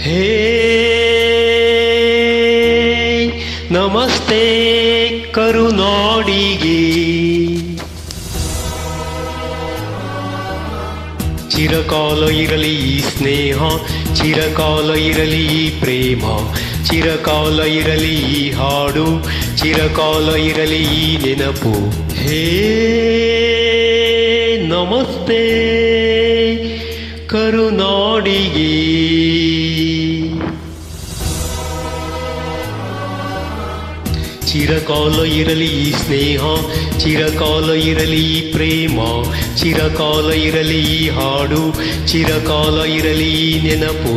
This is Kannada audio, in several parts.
ಹೇ ನಮಸ್ತೆ, ಕರುನಾಡಿಗೆ. ಚಿರಕಾಲ ಇರಲಿ ಈ ಸ್ನೇಹ, ಚಿರಕಾಲ ಇರಲಿ ಈ ಪ್ರೇಮ, ಚಿರಕಾಲ ಇರಲಿ ಈ ಹಾಡು, ಚಿರಕಾಲ ಇರಲಿ ಈ ನೆನಪು. ಹೇ ನಮಸ್ತೆ, ಕರುನಾಡಿಗೆ. ಚಿರಕಾಲ ಇರಲಿ ಈ ಸ್ನೇಹ ಚಿರಕಾಲ ಇರಲಿ ಈ ಪ್ರೇಮ ಚಿರಕಾಲ ಇರಲಿ ಈ ಹಾಡು ಚಿರಕಾಲ ಇರಲಿ ಈ ನೆನಪು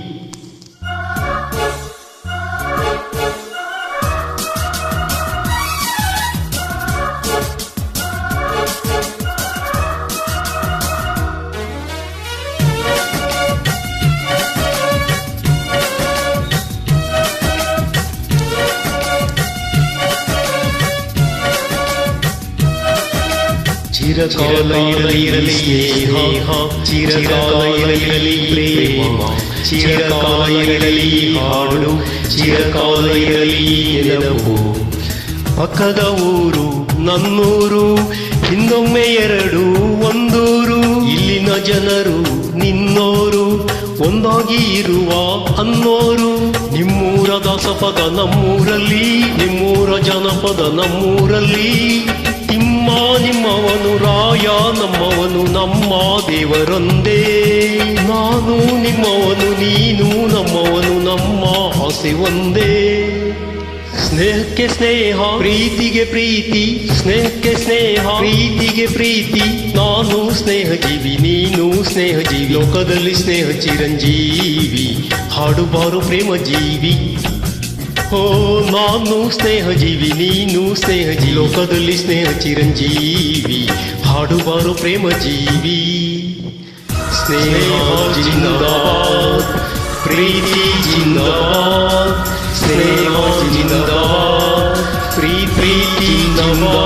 ಚಿರಕಾಲ ಇರಲಿ ಸ್ನೇಹ. ಚಿರಕಾಲ ಇರಲಿ ಪ್ರೇಮ. ಚಿರಕಾಲ ಇರಲಿ ಹಾಡು. ಚಿರಕಾಲ ಇರಲಿ ನೆನಪು ಪಕ್ಕದ ಊರು ನನ್ನೂರು. ಹಿಂದೊಮ್ಮೆ ಎರಡು ಒಂದೂರು. ಇಲ್ಲಿನ ಜನರು ನಿನ್ನೋರು. ಒಂದಾಗಿ ಇರುವ ಅನ್ನೋರು. ನಿಮ್ಮೂರ ದಾಸಪದ ನಮ್ಮೂರಲ್ಲಿ ನಿಮ್ಮೂರ ಜನಪದ ನಮ್ಮೂರಲ್ಲಿ. ನಿಮ್ಮವನು ರಾಯ, ನಮ್ಮವನು ನಮ್ಮ ದೇವರೊಂದೇ. ನಾನು ನಿಮ್ಮವನು, ನೀನು ನಮ್ಮವನು, ನಮ್ಮ ಆಸೆ ಒಂದೇ. ಸ್ನೇಹಕ್ಕೆ ಸ್ನೇಹ, ಪ್ರೀತಿಗೆ ಪ್ರೀತಿ. ಸ್ನೇಹಕ್ಕೆ ಸ್ನೇಹ, ಪ್ರೀತಿಗೆ ಪ್ರೀತಿ. ನಾನು ಸ್ನೇಹ ಜೀವಿ ನೀನು ಸ್ನೇಹ ಜೀವಿ ಲೋಕದಲ್ಲಿ ಸ್ನೇಹ ಚಿರಂಜೀವಿ ಹಾಡುಬಾರು ಪ್ರೇಮ ಜೀವಿ ಓ ನಾನು ಸ್ನೇಹ ಜೀವಿ ನೀನು ಸ್ನೇಹ ಜೀವಿ ಲೋಕದಲ್ಲಿ ಸ್ನೇಹ ಚಿರಂಜೀವಿ ಹಾಡುಬಾರು ಪ್ರೇಮ ಜೀವಿ ಸ್ನೇಹ ಜಿಂದಾಬಾದ್ ಪ್ರೀತಿ ಜಿಂದಾಬಾದ್ ಸ್ನೇಹ ಜಿಂದಾಬಾದ್ ಪ್ರೀ ಪ್ರೀತಿ ಜಿಂದಾಬಾದ್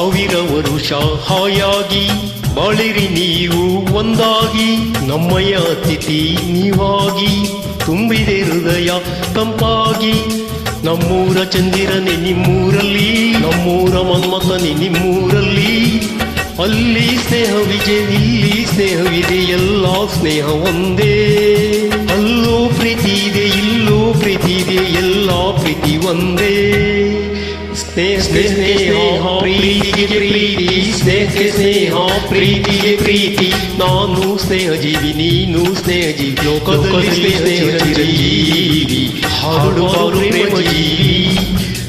ಸಾವಿರ ವರುಷ ಹಾಯಾಗಿ, ಬಾಳಿರಿ ನೀವು ಒಂದಾಗಿ ನಮ್ಮಯ ಅತಿಥಿ ನೀವಾಗಿ, ತುಂಬಿದೆ ಹೃದಯ ತಂಪಾಗಿ. ನಮ್ಮೂರ ಚಂದಿರನೆ ನಿಮ್ಮೂರಲ್ಲಿ, ನಮ್ಮೂರ ಮನ್ಮಥನೆ ನಿಮ್ಮೂರಲ್ಲಿ. ಅಲ್ಲಿ ಸ್ನೇಹ ವಿಜಯ ಇಲ್ಲಿ ಸ್ನೇಹವಿದೆ, ಎಲ್ಲ ಸ್ನೇಹ ಒಂದೇ. ಅಲ್ಲೂ ಪ್ರೀತಿ ಇದೆ, ಇಲ್ಲೂ ಪ್ರೀತಿ ಇದೆ, ಎಲ್ಲ ಪ್ರೀತಿ ಒಂದೇ. ಸ್ನೇಹ ಸ್ನೇಹ ಪ್ರೀತಿಗೆ ಪ್ರೀತಿ ಸ್ನೇಹಕ್ಕೆ ಸ್ನೇಹ ಪ್ರೀತಿಗೆ ಪ್ರೀತಿ ನಾನು ಸ್ನೇಹ ಜೀವಿ ನೀನು ಸ್ನೇಹ ಜೀವಿ ಲೋಕದಲ್ಲಿ ಸ್ನೇಹ ಚಿರಂಜೀವಿ ಹಾಡುವರು ಪ್ರೇಮ ಜೀವಿ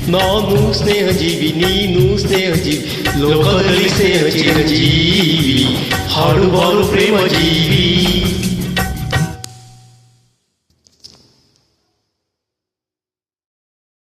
ನಾನು ಸ್ನೇಹ ಜೀವಿ ನೀನು ಸ್ನೇಹ ಜೀವಿ ಲೋಕದಲ್ಲಿ ಸ್ನೇಹ ಚಿರಂಜೀವಿ ಹಾಡುವರು ಪ್ರೇಮ ಜೀವಿ